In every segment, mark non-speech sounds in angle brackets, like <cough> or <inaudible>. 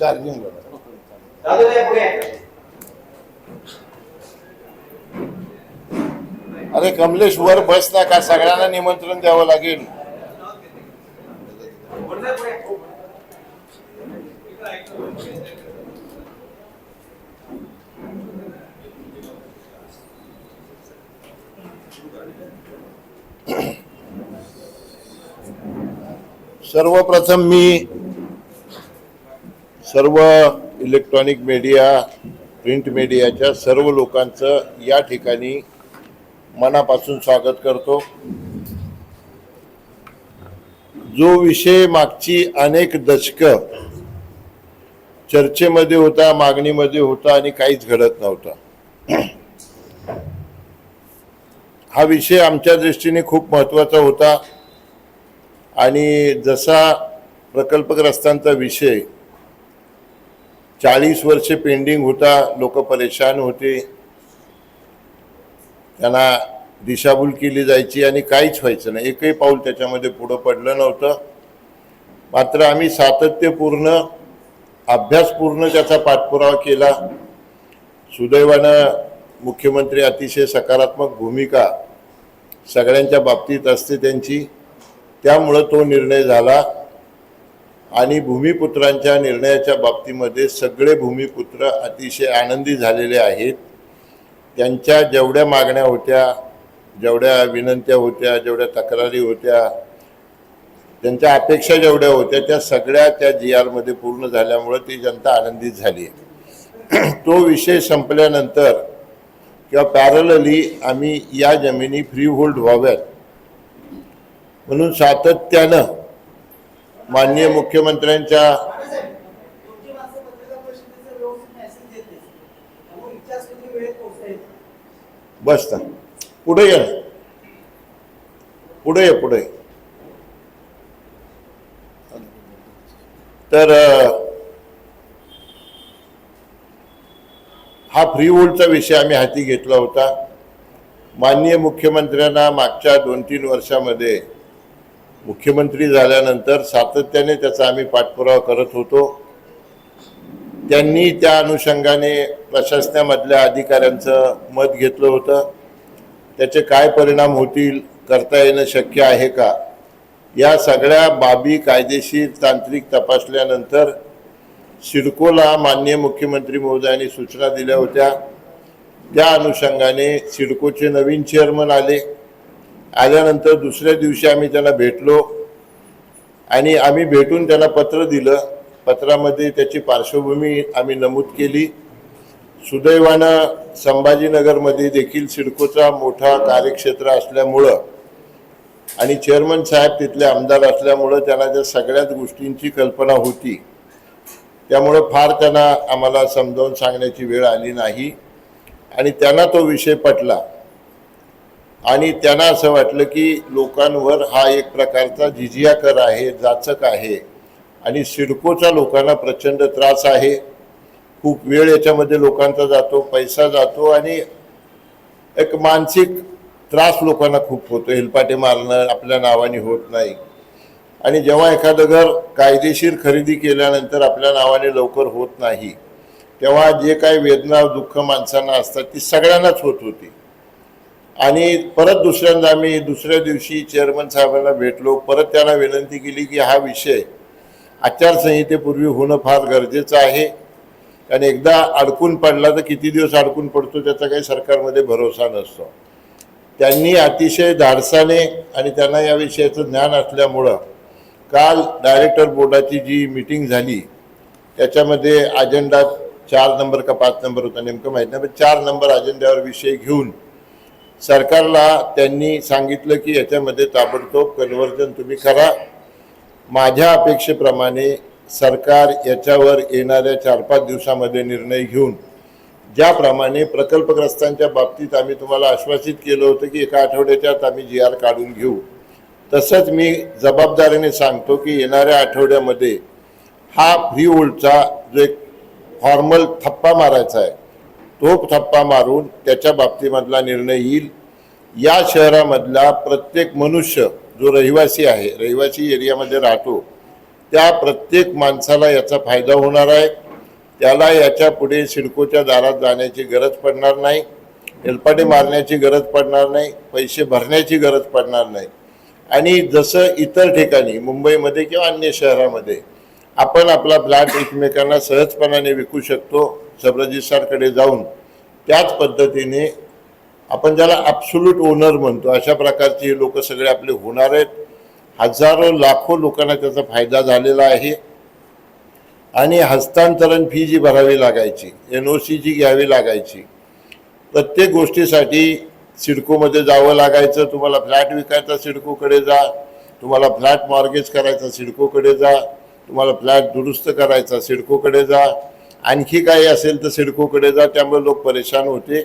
Charging अरे कमलेश वर बस ना का सगळ्यांना निमंत्रण द्यावं लागेल? सर्वप्रथम मी सर्व इलेक्ट्रॉनिक मीडिया प्रिंट मीडियाच्या सर्व लोकांचं या ठिकाणी मनापासून स्वागत करतो. जो विषय मागची अनेक दशकं चर्चेमध्ये होता मागणीमध्ये होता आणि काहीच घडत नव्हता. हा विषय आमच्या दृष्टीने खूप महत्त्वाचा होता. आणि जसा प्रकल्पग्रस्तांचा विषय चाळीस वर्षे पेंडिंग होता लोक परेशान होते. त्यांना दिशाभूल केली जायची आणि काहीच व्हायचं नाही. एकही पाऊल त्याच्यामध्ये पुढं पडलं नव्हतं. मात्र आम्ही सातत्यपूर्ण अभ्यासपूर्ण त्याचा पाठपुरावा केला. सुदैवानं मुख्यमंत्री अतिशय सकारात्मक भूमिका सगळ्यांच्या बाबतीत असते त्यांची. त्यामुळं तो निर्णय झाला. आणि भूमिपुत्रांच्या निर्णयाच्या बाबतीमध्ये सगळे भूमिपुत्र अतिशय आनंदी झालेले आहेत. त्यांच्या जेवढ्या मागण्या होत्या जेवढ्या विनंत्या होत्या जेवढ्या तक्रारी होत्या त्यांच्या अपेक्षा जेवढ्या होत्या त्या सगळ्या त्या जी आरमध्ये पूर्ण झाल्यामुळं ती जनता आनंदित झाली आहे. <clears throat> तो विषय संपल्यानंतर किंवा पॅरलली आम्ही या जमिनी फ्री होल्ड व्हाव्यात. म्हणून सातत्यानं माननीय मुख्यमंत्र्यांच्या बस ना पुढे या. पुढे ये पुढे. तर हा फ्री होल्डचा विषय आम्ही हाती घेतला होता. माननीय मुख्यमंत्र्यांना मागच्या दोन तीन वर्षामध्ये मुख्यमंत्री झाल्यानंतर सातत्याने त्याचा आम्ही पाठपुरावा करत होतो. त्यांनी त्या अनुषंगाने प्रशासनामधल्या अधिकाऱ्यांचं मत घेतलं होतं. त्याचे काय परिणाम होतील करता येणं शक्य आहे का? या सगळ्या बाबी कायदेशीर तांत्रिक तपासल्यानंतर सिडकोला माननीय मुख्यमंत्री महोदयांनी सूचना दिल्या होत्या. त्या अनुषंगाने सिडकोचे नवीन चेअरमन आले. आल्यानंतर दुसऱ्या दिवशी आम्ही त्याला भेटलो आणि आम्ही भेटून त्याला पत्र दिलं. पत्रामध्ये त्याची पार्श्वभूमी आम्ही नमूद केली. सुदैवानं संभाजीनगरमध्ये देखील सिडकोचा मोठा कार्यक्षेत्र असल्यामुळं आणि चेअरमन साहेब तिथले आमदार असल्यामुळं त्यांना त्या सगळ्याच गोष्टींची कल्पना होती. त्यामुळं फार त्यांना आम्हाला समजावून सांगण्याची वेळ आली नाही. आणि त्यांना तो विषय पटला. आणि त्यांना असं वाटलं की लोकांवर हा एक प्रकारचा जिजिया कर आहे जाचक आहे आणि सिडकोचा लोकांना प्रचंड त्रास आहे. खूप वेळ याच्यामध्ये लोकांचा जातो पैसा जातो आणि एक मानसिक त्रास लोकांना खूप होतो. हेलपाटे मारणं आपल्या नावाने होत नाही. आणि जेव्हा एखादं घर कायदेशीर खरेदी केल्यानंतर आपल्या नावाने लवकर होत नाही तेव्हा जे काही वेदना दुःख माणसांना असतात ती सगळ्यांनाच होत होती. आणि परत दुसऱ्यांदा आम्ही दुसऱ्या दिवशी चेअरमन साहेबांना भेटलो. परत त्यांना विनंती केली की हा विषय आचारसंहितेपूर्वी होणं फार गरजेचं आहे. आणि एकदा अडकून पडला तर किती दिवस अडकून पडतो त्याचा काही सरकारमध्ये भरोसा नसतो. त्यांनी अतिशय धाडसाने आणि त्यांना या विषयाचं ज्ञान असल्यामुळं काल डायरेक्टर बोर्डाची जी मीटिंग झाली त्याच्यामध्ये अजेंडा चार नंबर का पाच नंबर होता नेमकं माहीत नाही पण चार नंबर अजेंड्यावर विषय घेऊन सरकारला त्यांनी सांगितलं की याच्यामध्ये ताबडतोब परिवर्तन तुम्ही करा. माझ्या अपेक्षेप्रमाणे सरकार याच्यावर येणाऱ्या चार पाच दिवसामध्ये निर्णय घेऊन ज्याप्रमाणे प्रकल्पग्रस्तांच्या बाबतीत आम्ही तुम्हाला आश्वासित केलं होतं की एका आठवड्याच्या आत आम्ही जी आर काढून घेऊ. तसंच मी जबाबदारीने सांगतो की येणाऱ्या आठवड्यामध्ये हा फ्री होल्डचा जो एक फॉर्मल थप्पा मारायचा आहे तो थप्पा मारून त्याच्या बाबतीमधला निर्णय येईल. या शहरामधला प्रत्येक मनुष्य जो रहिवासी आहे रहिवासी एरियामध्ये राहतो त्या प्रत्येक माणसाला याचा फायदा होणार आहे. त्याला याच्यापुढे सिडकोच्या दारात जाण्याची गरज पडणार नाही हेलपाटे मारण्याची गरज पडणार नाही पैसे भरण्याची गरज पडणार नाही. आणि जसं इतर ठिकाणी मुंबईमध्ये किंवा अन्य शहरामध्ये आपण आपला फ्लॅट एकमेकांना सहजपणाने विकू शकतो सब रजिस्ट्रारकडे जाऊन. त्याच पद्धतीने आपण ज्याला ॲब्सोल्यूट ओनर म्हणतो अशा प्रकारचे हे लोक सगळे आपले होणार आहेत. हजारो लाखो लोकांना त्याचा फायदा झालेला आहे. आणि हस्तांतरण फी जी भरावी लागायची एन ओ सी जी घ्यावी लागायची प्रत्येक गोष्टीसाठी सिडकोमध्ये जावं लागायचं. तुम्हाला फ्लॅट विकायचा सिडकोकडे जा. तुम्हाला फ्लॅट मॉर्गेज करायचा सिडकोकडे जा. तुम्हाला फ्लॅट दुरुस्त करायचा सिडकोकडे जा. आणखी काही असेल तर सिडकोकडे जा त्यामुळे लोक परेशान होते.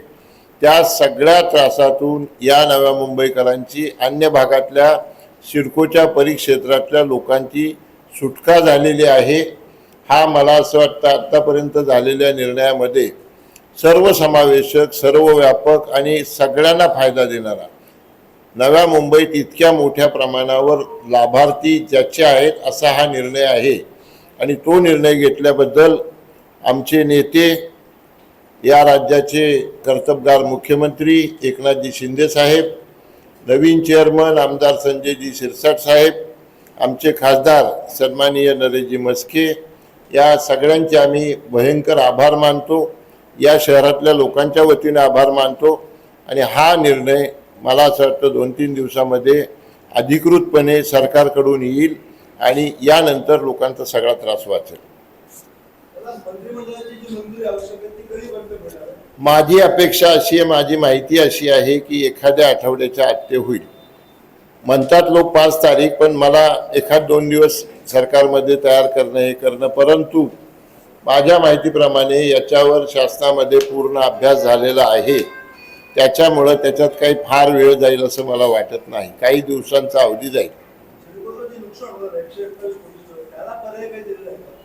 त्या सगळ्या त्रासातून या नव्या मुंबईकरांची अन्य भागातल्या सिडकोच्या परिक्षेत्रातल्या लोकांची सुटका झालेली आहे. हा मला असं वाटतं आत्तापर्यंत झालेल्या निर्णयामध्ये सर्वसमावेशक सर्व व्यापक आणि सगळ्यांना फायदा देणारा नव्या मुंबईत इतक्या मोठ्या प्रमाणावर लाभार्थी ज्याचे आहेत असा हा निर्णय आहे. आणि तो निर्णय घेतल्याबद्दल आमचे नेते या राज्याचे कर्तबगार मुख्यमंत्री एकनाथजी शिंदे साहेब नवीन चेअरमन आमदार संजयजी शिरसाट साहेब आमचे खासदार सन्माननीय नरेशजी मस्के या सगळ्यांचे आम्ही भयंकर आभार मानतो. या शहरातल्या लोकांच्या वतीने आभार मानतो. आणि हा निर्णय मला असं वाटतं दोन तीन दिवसामध्ये अधिकृतपणे सरकारकडून येईल आणि यानंतर लोकांचा सगळा त्रास वाचेल. माझी अपेक्षा अशी आहे माझी माहिती अशी आहे की एखाद्या आठवड्याच्या आत ते होईल. म्हणतात लोक पाच तारीख पण मला एखाद दोन दिवस सरकारमध्ये तयार करणं हे करणं परंतु माझ्या माहितीप्रमाणे याच्यावर शासनामध्ये पूर्ण अभ्यास झालेला आहे. त्याच्यामुळं त्याच्यात काही फार वेळ जाईल असं मला वाटत नाही. काही दिवसांचा अवधी जाईल.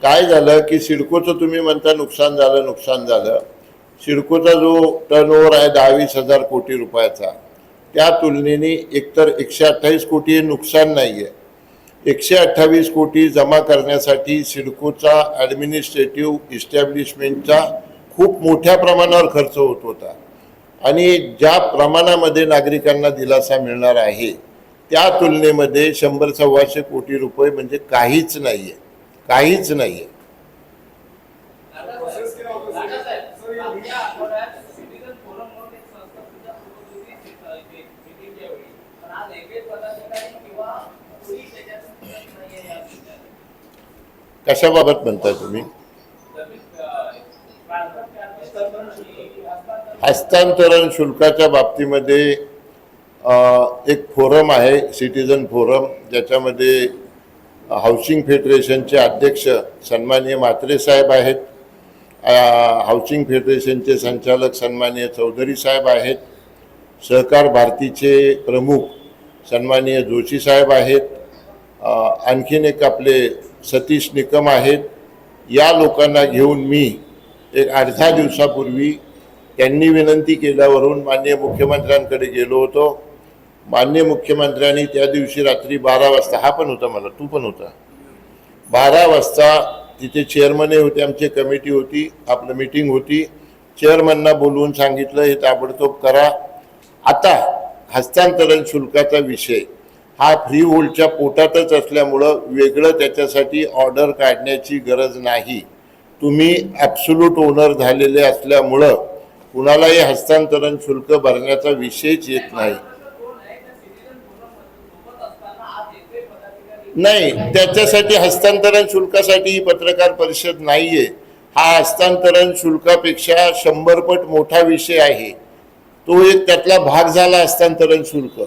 काय झालं की सिडकोचं तुम्ही म्हणता नुकसान झालं नुकसान झालं. सिडकोचा जो टर्नओव्हर आहे दहा वीस हजार कोटी रुपयाचा त्या तुलनेने एकतर एकशे अठ्ठावीस कोटी हे नुकसान नाही आहे एकशे अठ्ठावीस कोटी जमा करण्यासाठी सिडकोचा ॲडमिनिस्ट्रेटिव्ह इस्टॅब्लिशमेंटचा खूप मोठ्या प्रमाणावर खर्च होत होता. आणि ज्या प्रमाणामध्ये नागरिकांना दिलासा मिळणार आहे त्या तुलनेमध्ये शंभर सव्वाशे कोटी रुपये म्हणजे काहीच नाही आहे काहीच नाही आहे कशाबाबत म्हणताय तुम्ही जमीन, अं, ट्रान्सफर चार्जेस आणि हस्तांतरण शुल्काच्या बाबतीमध्ये एक फोरम आहे सिटीजन फोरम ज्याच्यामध्ये हाऊसिंग फेडरेशनचे अध्यक्ष सन्माननीय म्हात्रे साहेब आहेत. हाऊसिंग फेडरेशनचे संचालक सन्माननीय चौधरी साहेब आहेत. सहकार भारतीचे प्रमुख सन्माननीय जोशी साहेब आहेत. आणखीन एक आपले सतीश निकम आहेत. या लोकांना घेऊन मी एक अर्धा दिवसापूर्वी त्यांनी विनंती केल्यावरून माननीय मुख्यमंत्र्यांकडे गेलो होतो. माननीय मुख्यमंत्र्यांनी त्या दिवशी रात्री बारा वाजता हा पण होता मला तू पण होता. बारा वाजता तिथे चेअरमनही होते आमची कमिटी होती आपलं मीटिंग होती. चेअरमनना बोलवून सांगितलं हे ताबडतोब करा. आता हस्तांतरण शुल्काचा विषय हा फ्री होल्डच्या पोटातच असल्यामुळं वेगळं त्याच्यासाठी ऑर्डर काढण्याची गरज नाही. तुम्ही ॲब्सोल्यूट ओनर झालेले असल्यामुळं कुणालाही हस्तांतरण शुल्क भरण्याचा विषयच येत नाही. नाही त्याच्यासाठी हस्तांतरण शुल्कासाठी ही पत्रकार परिषद नाहीये. हा हस्तांतरण शुल्कापेक्षा शंभर पट मोठा विषय आहे. तो एक त्यातला भाग झाला हस्तांतरण शुल्क.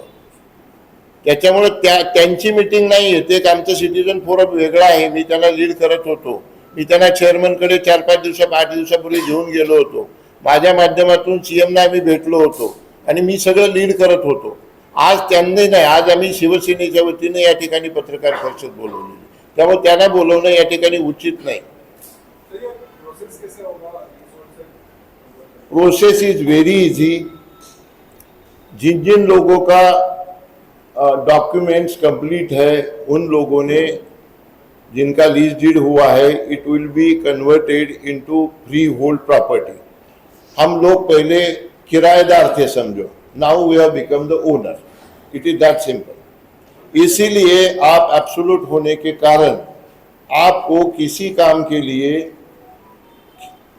त्याच्यामुळे त्या त्यांची मिटिंग नाही आहे ते एक आमचं सिटीजन फोरम वेगळा आहे. मी त्यांना लीड करत होतो. मी त्यांना चेअरमनकडे चार पाच दिवसा आठ दिवसापूर्वी घेऊन गेलो होतो. माझ्या माध्यमातून सीएमना आम्ही भेटलो होतो आणि मी सगळं लीड करत होतो. आज त्यांनी नाही आज आम्ही शिवसेनेच्या वतीने या ठिकाणी पत्रकार परिषद बोलवलेली त्यामुळे त्यांना बोलवणं या ठिकाणी उचित नाही. Process process is very easy जिन जिन लोगों का डॉक्यूमेंट्स कंप्लीट है उन लोगों ने जिनका लीज डीड हुआ है it will be converted into free hold property हम लोग पहले किराएदार थे, समझो। Now we have become the owner it is that simple इसीलिए आप एब्सोल्यूट होने के कारण आपको किसी काम के लिए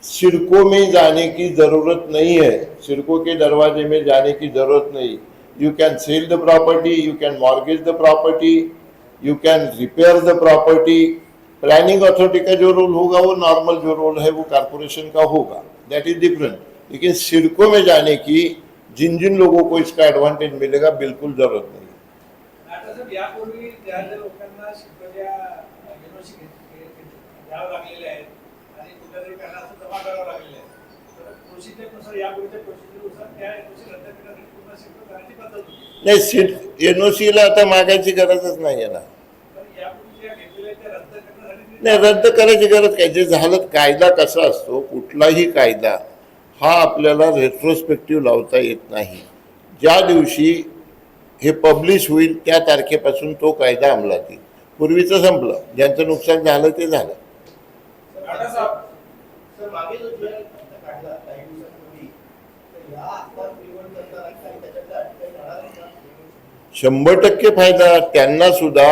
सिड़कों में जाने की ज़रूरत नहीं है। सिड़कों के दरवाजे में जाने की ज़रूरत नहीं। You can sell the property you can mortgage the property you can repair the property planning authority का जो रोल होगा, वो नॉर्मल जो रोल है, वो कारपोरेशन का होगा। दैट इज डिफरेंट लेकिन सिड़कों में जाने की जिन जिन लोगों को इसका एडवांटेज मिलेगा बिल्कुल जरूरत नहीं नाही सीट एनओसीला आता मागायची गरजच नाही आहे ना तर यापूर्वी ज्या घेतलेल्या आहेत त्या रद्द करण्यासाठी नाही रद्द करायची गरज काय? जे झालं कायदा कसा असतो कुठलाही कायदा हा आपल्याला रेट्रोस्पेक्टिव्ह लावता येत नाही. ज्या दिवशी हे पब्लिश होईल त्या तारखेपासून तो कायदा अंमलात येईल. पूर्वीचं संपलं. ज्यांचं नुकसान झालं ते झालं? शंभर टक्के फायदा. त्यांना सुद्धा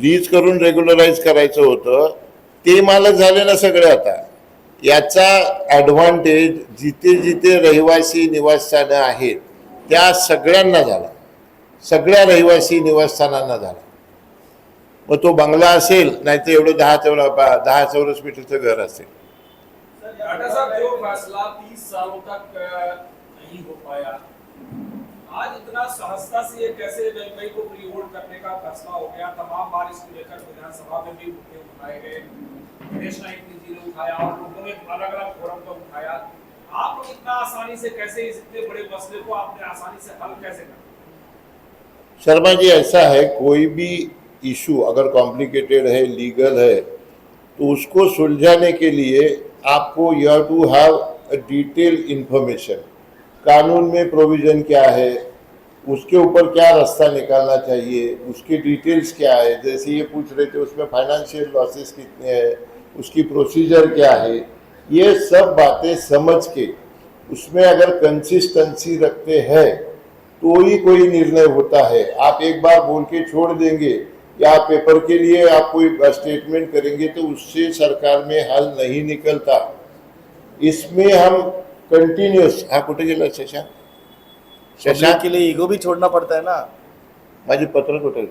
लीज करून रेग्युलराईज करायचं होतं ते मालक झाले ना सगळे आता. याचा ॲडव्हान्टेज जिथे जिथे रहिवासी निवासस्थानं आहेत त्या सगळ्यांना झाला. सगळ्या रहिवासी निवासस्थानांना झाला. मग तो बंगला असेल नाही तर एवढं दहा चौरा दहा चौरस मीटरचं घर असेल. टाटा साहब जो फैसला 30 सालों तक नहीं पाया आज इतना सहजता से ये कैसे वेंकई को फ्री होल्ड करने का फैसला हो गया? तमाम बार इसको लेकर विधानसभा में भी मुद्दे उठाए गए। दिनेश नाइक जी ने उठाया और लोगों ने अलग अलग फोरम पर उठाया। आप लोग इतना आसानी से कैसे इस इतने बड़े मसले को आपने आसानी से हल कैसे कर शर्मा जी, ऐसा है, कोई भी इशू अगर कॉम्प्लिकेटेड है लीगल है तो उसको सुलझाने के लिए आपको you have to have detail information कानून में प्रोविज़न क्या है? उसके ऊपर क्या रास्ता निकालना चाहिए? उसकी डिटेल्स क्या है? जैसे ये पूछ रहे थे, उसमें फाइनेंशियल लॉसेस कितने हैं? उसकी प्रोसीजर क्या है? ये सब बातें समझ के उसमें अगर कंसिस्टेंसी रखते हैं तो ही कोई निर्णय होता है। आप एक बार बोल के छोड़ देंगे या पेपर के लिए आप कोई स्टेटमेंट करेंगे तो उससे सरकार में हल नहीं निकलता। इसमें हम कंटिन्यूस हा कुठे गेला शशांक? शशांक? के लिए ईगो भी छोड़ना पड़ता है ना? माझे पत्र कुठे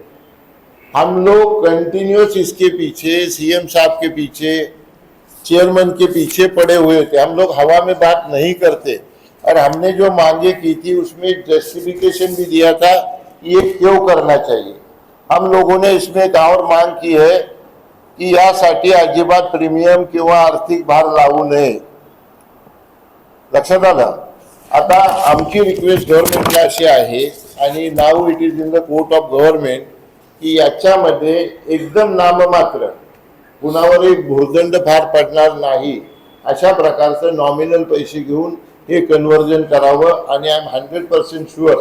हम लोग कंटिन्यूस इसके पीछे सीएम साहब के पीछे चेयरमैन के पीछे पड़े हुए थे। हम लोग हवा में बात नहीं करते। और हमने जो मांगे की थी उसमें जस्टिफिकेशन भी दिया था ये क्यों करना चाहिए। हम लोगों ने इसमें एक और मांग की है की यासाठी अजिबात प्रीमियम किंवा आर्थिक भार लावू नये। लक्षात आलं? आता आमची रिक्वेस्ट गव्हर्नमेंटला अशी आहे आणि नाव it is in the court of government की याच्यामध्ये एकदम नाममात्र कुणावरही भुर्दंड फार पडणार नाही अशा प्रकारचं नॉमिनल पैसे घेऊन हे कन्व्हर्जन करावं आणि I am hundred percent sure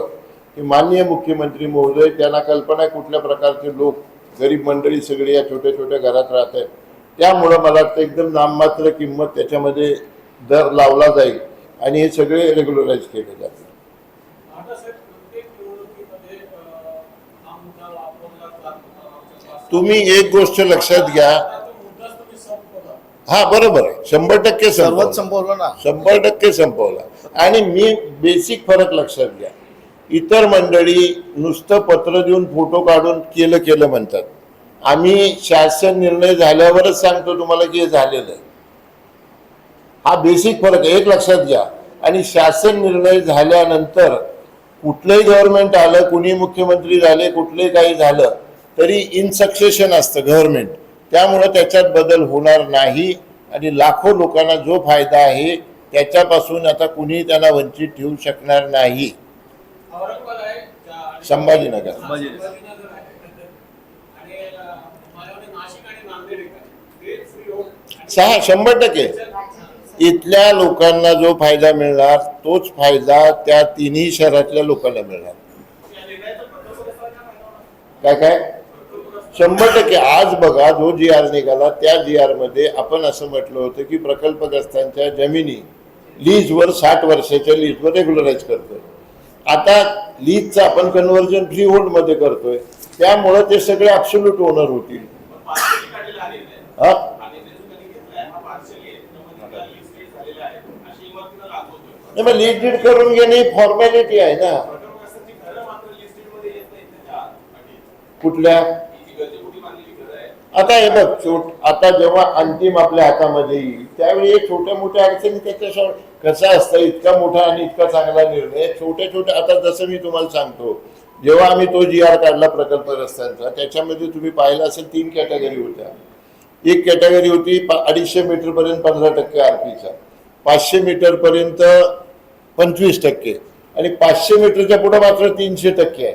की माननीय मुख्यमंत्री महोदय त्यांना कल्पना आहे कुठल्या प्रकारचे लोक गरीब मंडळी सगळी या छोट्या छोट्या घरात राहत आहेत. त्यामुळं मला वाटतं एकदम नाममात्र किंमत त्याच्यामध्ये दर लावला जाईल. आणि हे सगळे रेग्युलराईज केले हा जातो तुम्ही एक गोष्ट लक्षात घ्या. हा बरोबर आहे. शंभर टक्के सर्वच संपवलं. संपवलं ना? शंभर टक्के संपवला. आणि मी बेसिक फरक लक्षात घ्या. इतर मंडळी नुसतं पत्र देऊन फोटो काढून केलं केलं म्हणतात. आम्ही शासन निर्णय झाल्यावरच सांगतो तुम्हाला की हे झालेलं आहे. हा बेसिक फरक एक लक्षात घ्या. आणि शासन निर्णय झाल्यानंतर कुठलंही गव्हर्नमेंट आलं कुणी मुख्यमंत्री झाले कुठलंही काही झालं तरी इनसक्सेशन असतं गव्हर्नमेंट त्यामुळं त्याच्यात बदल होणार नाही आणि लाखो लोकांना जो फायदा आहे त्याच्यापासून आता कुणी त्यांना वंचित ठेवू शकणार नाही. संभाजीनगर. सहा शंभर टक्के. इथल्या लोकांना जो फायदा मिळणार तोच फायदा त्या तिन्ही शहरातल्या लोकांना मिळणार. काय काय? शंभर टक्के. आज बघा जो जी आर निघाला त्या जी आरमध्ये आपण असं म्हटलं होतं की प्रकल्पग्रस्तांच्या जमिनी लीजवर साठ वर्षाच्या लीजवर रेग्युलराईज करतोय. आता लीजचं आपण कन्व्हर्जन फ्री होल्डमध्ये करतोय. त्यामुळं ते सगळे अब्सोल्यूट ओनर होतील. हा? नाही, मग लीड डीड करून घेणे फॉर्मॅलिटी आहे ना. कुठल्या? आता हे बघ छोट आता जेव्हा अंतिम आपल्या हातामध्ये येईल त्यावेळी हे छोट्या मोठ्या अडचणी त्याच्या कसा असतं इतका मोठा आणि इतका चांगला निर्णय छोट्या छोट्या आता जसं मी तुम्हाला सांगतो जेव्हा आम्ही तो जी आर काढला प्रकल्प रस्त्यांचा त्याच्यामध्ये तुम्ही पाहिलं असेल तीन कॅटेगरी होत्या. एक कॅटेगरी होती पा- अडीचशे मीटर पर्यंत पंधरा टक्के आरपीचा पाचशे मीटर पर्यंत पंचवीस टक्के. आणि पाचशे मीटरच्या पुढे मात्र तीनशे टक्के आहे.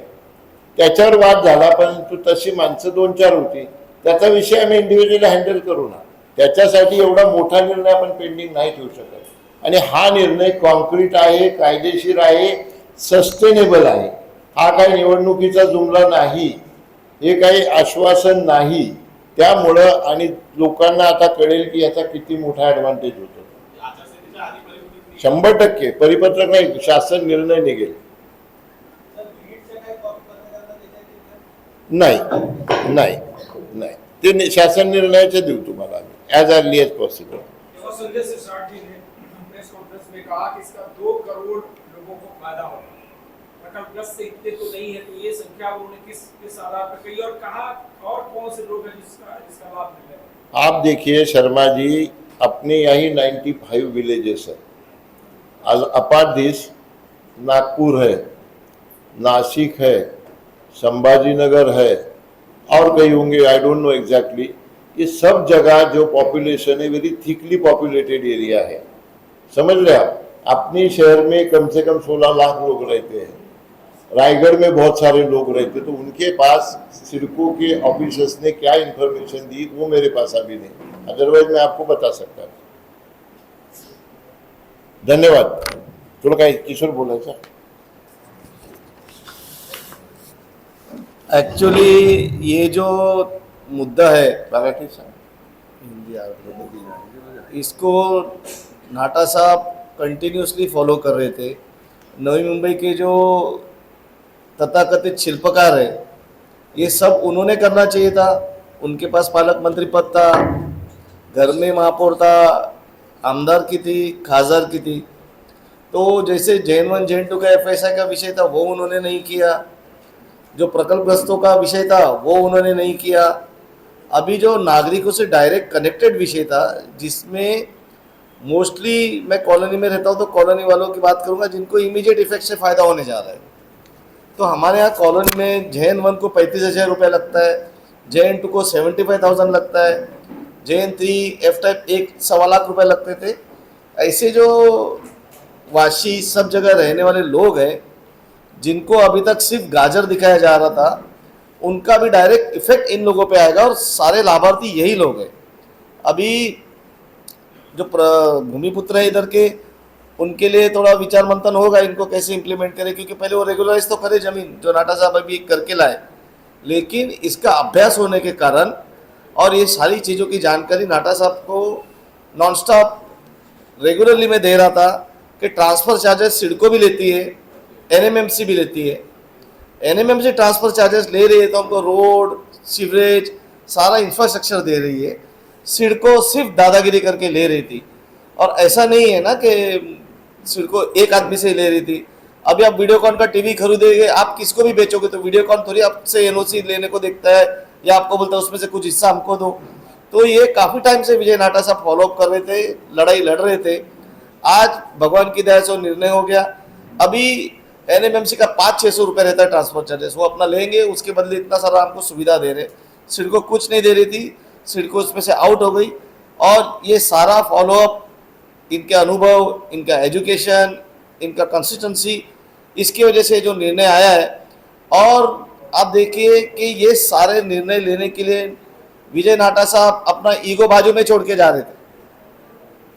त्याच्यावर वाद झाला परंतु तशी माणसं दोन चार होती. त्याचा विषय आम्ही इंडिव्हिज्युअली हँडल करू ना. त्याच्यासाठी एवढा मोठा निर्णय आपण पेंडिंग नाही ठेवू शकत. आणि हा निर्णय कॉन्क्रीट आहे कायदेशीर आहे सस्टेनेबल आहे. हा काही निवडणुकीचा जुमला नाही. हे काही आश्वासन नाही. त्यामुळं आणि लोकांना आता कळेल की याचा किती मोठा ॲडव्हान्टेज होतो. शंभर टक्के परिपत्रक नाही शासन निर्णय निघेल. नाही नाही नाही. ते शासन निर्णयाचे देऊ तुम्हाला as early as possible Sanjay Shirsat ji ने प्रेस कॉन्फ्रेंस में कहा कि इसका दो करोड़ लोगों को फायदा होगा. प्रकल्पग्रस्त से इतने तो नहीं है तो ये संख्या उन्होंने किस किस आधार पर कही और कहा, और कौन से लोग हैं जिसका जिसका लाभ मिलेगा आप देखिए, शर्मा जी अपने यही 95 विलेजेस है। अपार्ट दिस नागपुर है, नासिक है, संभाजीनगर है, और कहीं होंगे आई डोंट नो एग्जैक्टली ये सब जगह जो पॉपुलेशन है वेरी थिकली पॉपुलेटेड एरिया है। समझ रहे आप? अपने शहर में कम से कम 16 लाख लोग रहते हैं। रायगढ़ में बहुत सारे लोग रहते तो उनके पास सिडको के ऑफिसर्स ने क्या इन्फॉर्मेशन दी वो मेरे पास अभी नहीं। अदरवाइज़ मैं आपको बता सकता धन्यवाद। तुला काय किशोर बोलायचं एक्चुअली ये जो मुद्दा है मराठी। इसको नाटा साहब कंटिन्यूसली फॉलो कर रहे थे। नवी मुंबई के जो तथाकथित शिल्पकार है। ये सब उन्होंने करना चाहिए था। उनके पास पालक मंत्री पद था, घर में महापौर था, आमदार की थी, खासदार की थी। तो जैसे जैन वन, जैन टू का एफ़ का विषय था, वो उन्होंने नहीं किया। जो प्रकल्पग्रस्तों का विषय था, वो उन्होंने नहीं किया। अभी जो नागरिकों से डायरेक्ट कनेक्टेड विषय था, जिसमें मोस्टली मैं कॉलोनी में रहता हूँ तो कॉलोनी वालों की बात करूँगा, जिनको इमीडिएट इफ़ेक्ट से फ़ायदा होने जा रहा है। तो हमारे यहाँ कॉलोनी में जैन वन को पैंतीस हज़ार रुपये लगता है, जैन टू को सेवेंटी फाइव थाउज़ेंड लगता है, जैन थ्री एफ़ टाइप एक सवा लाख रुपये लगते थे। ऐसे जो वाशी सब जगह रहने वाले लोग हैं, जिनको अभी तक सिर्फ़ गाजर दिखाया जा रहा था, उनका भी डायरेक्ट इफ़ेक्ट इन लोगों पे आएगा और सारे लाभार्थी यही लोग हैं। अभी जो भूमिपुत्र है इधर के उनके लिए थोड़ा विचार मंथन होगा इनको कैसे इम्प्लीमेंट करें, क्योंकि पहले वो रेगुलराइज तो करे ज़मीन, जो नाटा साहब अभी करके लाए। लेकिन इसका अभ्यास होने के कारण और ये सारी चीज़ों की जानकारी नाटा साहब को नॉन स्टॉप रेगुलरली मैं दे रहा था कि ट्रांसफ़र चार्जेस सिडको भी लेती है एनएमएमसी भी लेती है। एनएमएमसी ट्रांसफ़र चार्जेस ले रही है तो हमको रोड सीवरेज सारा इंफ्रास्ट्रक्चर दे रही है। सिडको सिर्फ़ दादागिरी करके ले रही थी। और ऐसा नहीं है ना कि सिडको एक आदमी से ले रही थी। अभी आप वीडियोकॉन का टीवी खरीदेंगे, आप किसको भी बेचोगे? तो वीडियोकॉन थोड़ी आपसे एनओसी लेने को देखता है, या आपको बोलता है, उसमें से कुछ हिस्सा हमको दो। तो ये काफ़ी टाइम से विजय नाटा साहब फॉलो अप कर रहे थे, लड़ाई लड़ रहे थे। आज भगवान की दया से निर्णय हो गया। अभी एनएमएमसी का पाँच छः सौ रुपये रहता है ट्रांसपोर्ट चार्जेस वो अपना लेंगे, उसके बदले इतना सारा हमको सुविधा दे रहे। सिडको कुछ नहीं दे रही थी, सिडको उसमें से आउट हो गई। और ये सारा फॉलोअप इनके अनुभव, इनका एजुकेशन इनका कंसिस्टेंसी इसकी वजह से जो निर्णय आया है। और आप देखिए कि ये सारे निर्णय लेने के लिए विजय नाटा साहब अपना ईगो बाजू में छोड़ के जा रहे थे।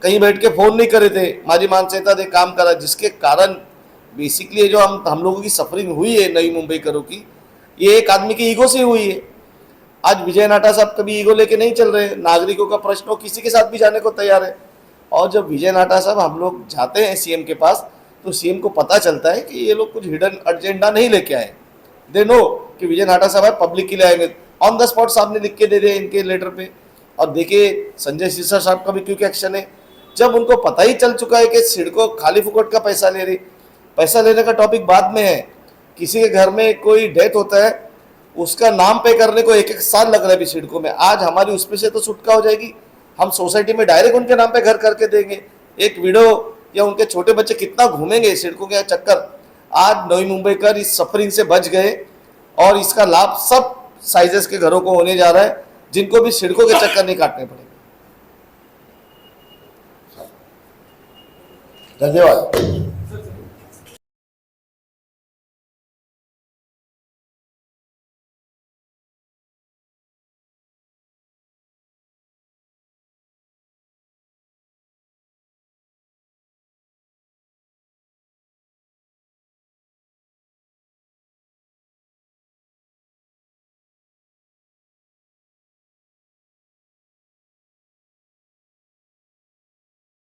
कहीं बैठ के फ़ोन नहीं करे थे। माझी मानसिकता दे काम करा जिसके कारण बेसिकली जो हम हम लोगों की सफरिंग हुई है नई मुंबई करो की, ये एक आदमी की ईगो से हुई है। आज विजय नाटा साहब कभी ईगो लेके नहीं चल रहे। नागरिकों का प्रश्न हो, किसी के साथ भी जाने को तैयार है। और जब विजय नाटा साहब हम लोग जाते हैं सीएम के पास तो सीएम को पता चलता है कि ये लोग कुछ हिडन एजेंडा नहीं लेके आए। दे नो कि विजय नाटा साहब है पब्लिक के लिए आएँगे। ऑन द स्पॉट साहब ने लिख के दे दिया इनके लेटर पे। और देखिए, संजय सिरसा साहब का भी क्योंकि एक्शन है? जब उनको पता ही चल चुका है कि सिडको खाली फुकट का पैसा ले रही। पैसा लेने का टॉपिक बाद में है। किसी के घर में कोई डेथ होता है, उसका नाम पे करने को एक एक साल लग रहा है अभी सिडको में। आज हमारी उसमें से तो छुटका हो जाएगी। हम सोसाइटी में डायरेक्ट उनके नाम पे घर करके देंगे। एक विडो या उनके छोटे बच्चे कितना घूमेंगे सड़कों के चक्कर। आज नई मुंबई कर इस सफरिंग से बच गए और इसका लाभ सब साइजेस के घरों को होने जा रहा है, जिनको भी सड़कों के चक्कर नहीं काटने पड़ेंगे। धन्यवाद।